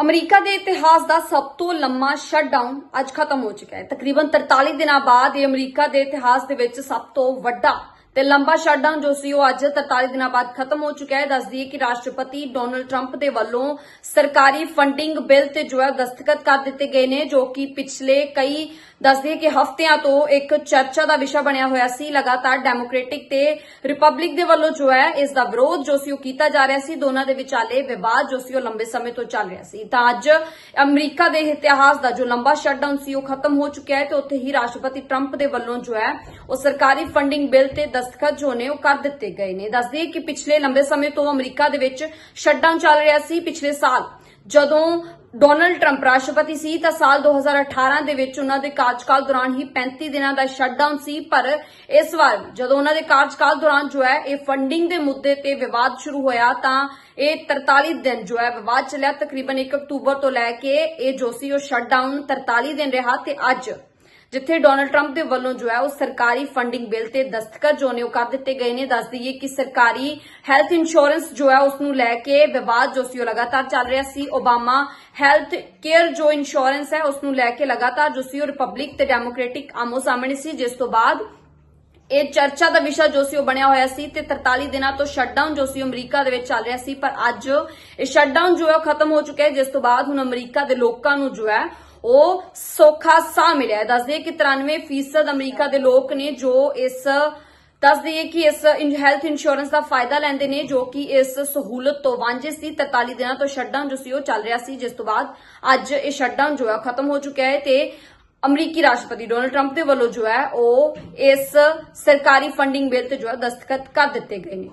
America ਦੇ ਇਤਿਹਾਸ ਦਾ ਸਭ ਤੋਂ ਲੰਮਾ ਸ਼ਟਡਾਊਨ ਅੱਜ ਖਤਮ ਹੋ ਚੁੱਕਾ ਹੈ। ਤਕਰੀਬਨ 43 ਦਿਨਾਂ ਬਾਅਦ ਇਹ ਅਮਰੀਕਾ ਦੇ ਇਤਿਹਾਸ ਦੇ ਵਿੱਚ ਸਭ ਤੋਂ ਵੱਡਾ ਤੇ ਲੰਬਾ ਸ਼ਟਡਾਊਨ ਜੋ ਸੀ ਉਹ ਅੱਜ 43 ਦਿਨਾਂ ਬਾਅਦ ਖਤਮ ਹੋ ਚੁੱਕਾ ਹੈ। ਦੱਸ ਦਈਏ ਕਿ ਰਾਸ਼ਟਰਪਤੀ ਡੋਨਲਡ ਟਰੰਪ ਦੇ ਵੱਲੋਂ ਸਰਕਾਰੀ ਫੰਡਿੰਗ ਬਿੱਲ ਤੇ ਜੋ ਹੈ ਦਸਤਖਤ ਕਰ ਦਿੱਤੇ ਗਏ ਨੇ, ਜੋ ਕਿ ਪਿਛਲੇ ਕਈ ਦੱਸਦੀ ਦਈਏ ਕਿ ਹਫ਼ਤਿਆਂ ਤੋਂ ਇੱਕ ਚਰਚਾ ਦਾ ਵਿਸ਼ਾ ਬਣਿਆ ਹੋਇਆ ਸੀ। ਲਗਾਤਾਰ ਡੈਮੋਕ੍ਰੈਟਿਕ ਤੇ ਰਿਪਬਲਿਕ ਦੇ ਵੱਲੋਂ ਜੋ ਹੈ, ਇਸ ਦਾ ਵਿਰੋਧ ਜੋ ਸੀ ਉਹ ਕੀਤਾ ਜਾ ਰਿਹਾ ਸੀ। ਦੋਨਾਂ ਦੇ ਵਿਚਾਲੇ ਵਿਵਾਦ ਜੋ ਸੀ ਉਹ ਲੰਬੇ ਸਮੇਂ ਤੋਂ ਚੱਲ ਰਿਹਾ ਸੀ। ਤਾਂ ਅੱਜ ਅਮਰੀਕਾ ਦੇ ਇਤਿਹਾਸ ਦਾ ਜੋ ਲੰਬਾ ਸ਼ਟਡਾਊਨ ਸੀ ਉਹ ਖਤਮ ਹੋ ਚੁੱਕਿਆ ਹੈ ਤੇ ਉੱਥੇ ਹੀ ਰਾਸ਼ਟਰਪਤੀ ਟਰੰਪ ਦੇ ਵੱਲੋਂ ਜੋ ਹੈ, ਉਹ ਸਰਕਾਰੀ ਫੰਡਿੰਗ ਬਿੱਲ ਤੇ ਦਸਤਖਤ ਜੋ ਨੇ ਉਹ ਕਰ ਦਿੱਤੇ ਗਏ ਨੇ। ਦੱਸਦੀ ਦਈਏ ਕਿ ਪਿਛਲੇ ਲੰਬੇ ਸਮੇਂ ਤੋਂ ਅਮਰੀਕਾ ਦੇ ਵਿੱਚ ਸ਼ਟਡਾਊਨ ਚੱਲ ਰਿਹਾ ਸੀ। ਪਿਛਲੇ ਸਾਲ ਜਦੋਂ ਡੋਨਲਡ ਟਰੰਪ ਰਾਸ਼ਟਰਪਤੀ ਸੀ ਤਾਂ ਸਾਲ 2018 ਦੇ ਵਿੱਚ ਉਹਨਾਂ ਦੇ ਕਾਰਜਕਾਲ ਦੌਰਾਨ ਹੀ 35 ਦਿਨਾਂ ਦਾ ਸ਼ਟਡਾਊਨ ਸੀ, ਪਰ ਇਸ ਵਾਰ ਜਦੋਂ ਉਹਨਾਂ ਦੇ ਕਾਰਜਕਾਲ ਦੌਰਾਨ ਜੋ ਹੈ ਇਹ ਫੰਡਿੰਗ ਦੇ ਮੁੱਦੇ ਤੇ ਵਿਵਾਦ ਸ਼ੁਰੂ ਹੋਇਆ ਤਾਂ ਇਹ 43 ਦਿਨ ਜੋ ਹੈ ਵਿਵਾਦ ਚੱਲਿਆ। ਤਕਰੀਬਨ 1 ਅਕਤੂਬਰ ਤੋਂ ਲੈ ਕੇ ਇਹ ਜੋ ਸੀ ਉਹ ਸ਼ਟਡਾਊਨ 43 ਦਿਨ ਰਿਹਾ ਤੇ ਅੱਜ ਜਿੱਥੇ ਡੋਨਲਡ ਟਰੰਪ ਦੇ ਵੱਲੋਂ ਜੋ ਹੈ ਉਹ ਸਰਕਾਰੀ ਫੰਡਿੰਗ ਬਿੱਲ ਤੇ ਦਸਤਖਤ ਜੋ ਨੇ ਉਹ ਕਰ ਦਿੱਤੇ ਗਏ ਨੇ, ਦੱਸ ਦਈਏ ਕਿ ਸਰਕਾਰੀ ਹੈਲਥ ਇੰਸ਼ੋਰੈਂਸ ਜੋ ਹੈ ਉਸ ਨੂੰ ਲੈ ਕੇ ਵਿਵਾਦ ਜੋ ਸੀ ਉਹ ਲਗਾਤਾਰ ਚੱਲ ਰਿਹਾ ਸੀ। ਓਬਾਮਾ ਹੈਲਥ ਕੇਅਰ ਜੋ ਇੰਸ਼ੋਰੈਂਸ ਹੈ ਉਸ ਨੂੰ ਲੈ ਕੇ ਲਗਾਤਾਰ ਜੋ ਸੀ ਉਹ ਰਿਪਬਲਿਕ ਤੇ ਡੈਮੋਕ੍ਰੈਟਿਕ ਆਮੋ ਸਾਹਮਣੇ ਸੀ, ਜਿਸ ਤੋਂ ਬਾਅਦ ਇਹ ਚਰਚਾ ਦਾ ਵਿਸ਼ਾ ਜੋ ਸੀ ਉਹ ਬਣਿਆ ਹੋਇਆ ਸੀ ਤੇ 43 ਦਿਨਾਂ ਤੋਂ ਸ਼ਟਡਾਊਨ ਜੋ ਸੀ ਅਮਰੀਕਾ ਦੇ ਵਿੱਚ ਚੱਲ ਰਿਹਾ ਸੀ, ਪਰ ਅੱਜ ਇਹ ਸ਼ਟਡਾਊਨ ਜੋ ਹੈ ਉਹ ਖਤਮ ਹੋ ਚੁੱਕਿਆ ਹੈ, ਜਿਸ ਤੋਂ ਬਾਅਦ ਹੁਣ ਅਮਰੀਕਾ ਦੇ ਲੋਕਾਂ ਨੂੰ ਜੋ ਹੈ ਉਹ ਸੌਖਾ ਸਾਹ ਮਿਲਿਆ ਹੈ। ਦੱਸਦੇ ਕਿ 93% ਅਮਰੀਕਾ ਦੇ ਲੋਕ ਨੇ ਜੋ ਇਸ, ਦੱਸ ਦਈਏ ਕਿ ਇਸ ਹੈਲਥ ਇੰਸ਼ੋਰੈਂਸ ਦਾ ਫਾਇਦਾ ਲੈਂਦੇ ਨੇ, ਜੋ ਕਿ ਇਸ ਸਹੂਲਤ ਤੋਂ ਵਾਂਝੇ ਸੀ। 43 ਦਿਨਾਂ ਤੋਂ ਸ਼ਟਡਾਊਨ ਜੋ ਸੀ ਉਹ ਚੱਲ ਰਿਹਾ ਸੀ। ਜਿਸ ਤੋਂ ਬਾਅਦ ਅੱਜ ਇਹ ਸ਼ਟਡਾਊਨ ਜੋ ਹੈ ਖਤਮ ਹੋ ਚੁੱਕਿਆ ਹੈ ਤੇ ਅਮਰੀਕੀ ਰਾਸ਼ਟਰਪਤੀ ਡੋਨਲਡ ਟਰੰਪ ਦੇ ਵੱਲੋਂ ਜੋ ਹੈ ਉਹ ਇਸ ਸਰਕਾਰੀ ਫੰਡਿੰਗ ਬਿੱਲ ਤੇ ਜੋ ਹੈ ਦਸਤਖਤ ਕਰ ਦਿੱਤੇ ਗਏ ਨੇ।